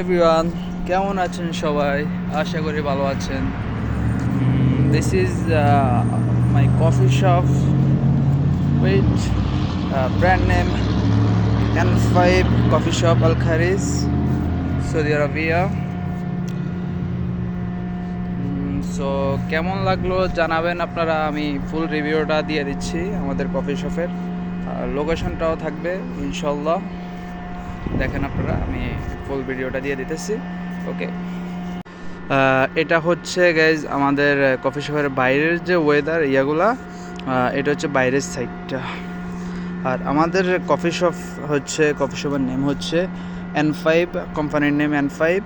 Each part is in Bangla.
এভরিওয়ান কেমন আছেন সবাই? আশা করি ভালো আছেন। This is my coffee shop with brand name N five coffee shop Al Kharj Saudi Arabia so কেমন লাগল জানাবেন আপনারা, আমি ফুল রিভিউটা দিয়ে দিচ্ছি আমাদের কফি শপের লোকেশনটাও থাকবে ইনশাল্লাহ দেখেন আপনারা, আমি ফুল ভিডিওটা দিয়ে দিতেছি। ওকে এটা হচ্ছে গাইজ আমাদের কফি শপের বাইরের যে ওয়েদার ইয়াগুলা এটা হচ্ছে বাইরের সাইডটা আর আমাদের কফি শপ হচ্ছে কফি শপের নেম হচ্ছে এন ফাইভ কোম্পানির নেম এন ফাইভ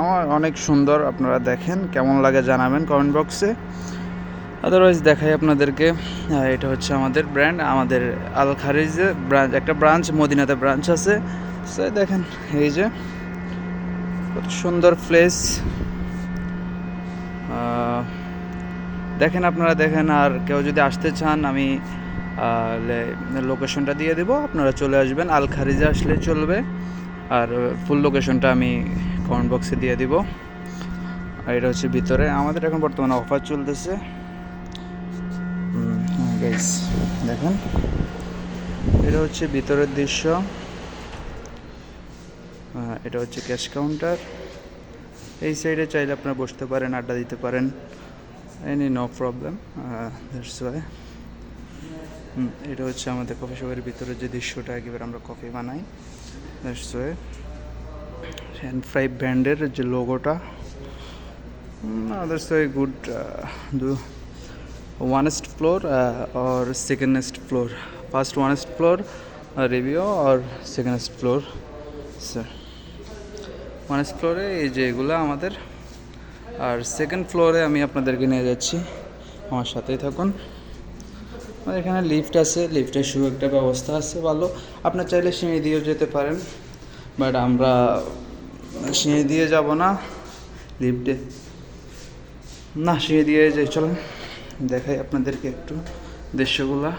আমার অনেক সুন্দর, আপনারা দেখেন, কেমন লাগে জানাবেন কমেন্ট বক্সে আদারওয়াইজ দেখাই আপনাদেরকে। এটা হচ্ছে আমাদের ব্র্যান্ড আমাদের আল খারিজে ব্রাঞ্চ, একটা ব্রাঞ্চ, মদিনাতে ব্রাঞ্চ আছে। সে দেখেন, এই যে, কত সুন্দর প্লেস দেখেন আপনারা, দেখেন, আর কেউ যদি আসতে চান, আমি লোকেশনটা দিয়ে দেবো। আপনারা চলে আসবেন আল খারিজে আসলে চলবে। আর ফুল লোকেশনটা আমি কমেন্ট বক্সে দিয়ে দিব। আর এটা হচ্ছে ভিতরে। আমাদের এখন বর্তমানে অফার চলতেছে। গাইস দেখেন। এটা হচ্ছে ভিতরের দৃশ্য। এটা হচ্ছে ক্যাশ কাউন্টার। এই সাইডে চাইলে আপনারা বসতে পারেন, আড্ডা দিতে পারেন। Any no problem that's why এটা হচ্ছে আমাদের কফি শপের ভিতরে যে দৃশ্যটা, একেবারে আমরা কফি বানাই। দ্যাটস ওয়াই হ্যান্ড ফ্রাই ব্র্যান্ডের যে লোগোটা others why good onest floor secondest floor? First oneest floor uh, review or secondest floor sir onest ফ্লোরে এই যে এগুলো আমাদের আর সেকেন্ড ফ্লোরে আমি আপনাদেরকে নিয়ে যাচ্ছি। আমার সাথেই থাকুন। আমাদের এখানে লিফট আছে লিফটের শুরু একটা ব্যবস্থা আছে ভালো। আপনার চাইলে সিঁড়ি দিয়েও যেতে পারেন বাট আমরা সিঁড়ি দিয়ে যাব না লিফটে না সিঁড়ি দিয়ে যাই চলেন। দেখাই আপনাদেরকে একটু দৃশ্যগুলা।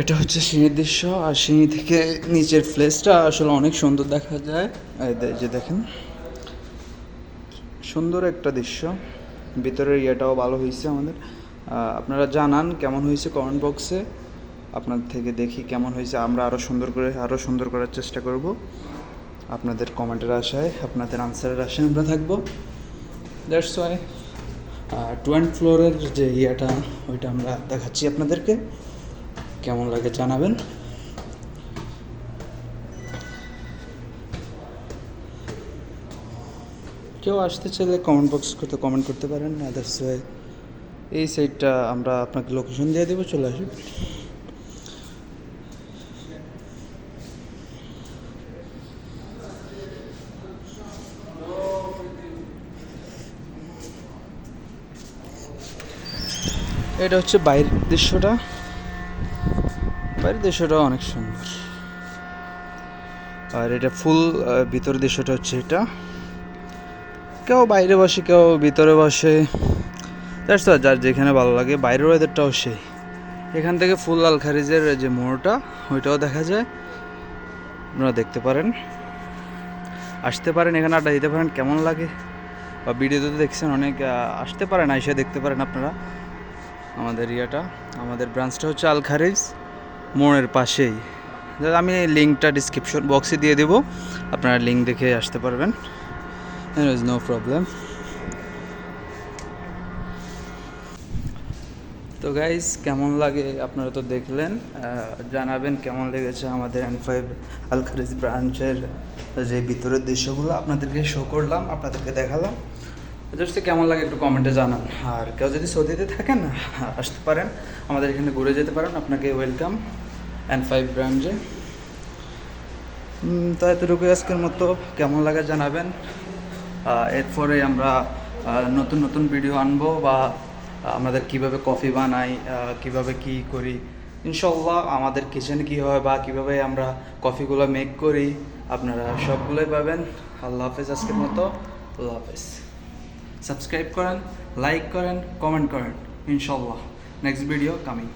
এটা হচ্ছে সিঁড়ির দৃশ্য, আর সিঁড়ি থেকে নিচের প্লেসটা আসলে অনেক সুন্দর দেখা যায়। যে দেখেন, সুন্দর একটা দৃশ্য। ভিতরের ইয়েটাও ভালো হয়েছে আমাদের। আপনারা জানান কেমন হয়েছে কমেন্ট বক্সে আপনার থেকে দেখি কেমন হয়েছে। আমরা আরও সুন্দর করে আরও সুন্দর করার চেষ্টা করব। আপনাদের কমেন্টের আশায় আপনাদের আনসারের আশায় আমরা থাকব। দ্যাটস ওয়াই টোয়েন্ট ফ্লোরের যে ইয়েটা, ওইটা আমরা দেখাচ্ছি আপনাদেরকে। কেমন লাগে জানাবেন। কেউ আসতে চাইলে কমেন্ট বক্স করতে কমেন্ট করতে পারেন। আদার্স এই সাইডটা আমরা আপনাকে লোকেশন দিয়ে দেবো, চলে আসবেন এটা হচ্ছে বাইরের দৃশ্যটা। বাইরের দৃশ্যটা অনেক সুন্দর। আর এটা ফুল ভিতরের দৃশ্যটা হচ্ছে এটা। কেউ বাইরে বসে, কেউ ভিতরে বসে। যার যেখানে ভালো লাগে। বাইরের ওয়েদারটাও সেই। এখান থেকে ফুল আল খারিজের যে মোড়টা, ওইটাও দেখা যায়। আপনারা দেখতে পারেন। আসতে পারেন, এখানে আড্ডা দিতে পারেন, কেমন লাগে? বা ভিডিওতে দেখছেন অনেক আসতে পারেন এসে দেখতে পারেন আপনারা। আমাদের ইয়েটা, আমাদের ব্রাঞ্চটা হচ্ছে আল খারিজ মোড়ের পাশেই। আমি লিঙ্কটা ডিসক্রিপশন বক্সে দিয়ে দেবো, আপনারা লিঙ্ক দেখে আসতে পারবেন। ইজ নো প্রবলেম তো গাইজ কেমন লাগে আপনারা তো দেখলেন জানাবেন কেমন লেগেছে আমাদের এন ফাইভ আল খারিজ ব্রাঞ্চের যে ভিতরের দৃশ্যগুলো, আপনাদেরকে শো করলাম, আপনাদেরকে দেখালাম। জাস্ট কেমন লাগে একটু কমেন্টে জানান। আর কেউ যদি সৌদিতে থাকেন আসতে পারেন। আমাদের এখানে ঘুরে যেতে পারেন। আপনাকে ওয়েলকাম এন ফাইভ উম, তো এতটুকু আজকের মতো। কেমন লাগে জানাবেন? এরপরে আমরা নতুন নতুন ভিডিও আনব বা আমাদের কীভাবে কফি বানাই কীভাবে কি করি। ইনশাল্লাহ আমাদের কিচেনে কী হয় বা কীভাবে আমরা কফিগুলো মেক করি আপনারা সবগুলোই পাবেন। আল্লাহ হাফেজ আজকের মতো। আল্লাহ হাফেজ। সাবস্ক্রাইব করেন লাইক করেন কমেন্ট করেন ইনশাল্লাহ নেক্সট ভিডিও কামিং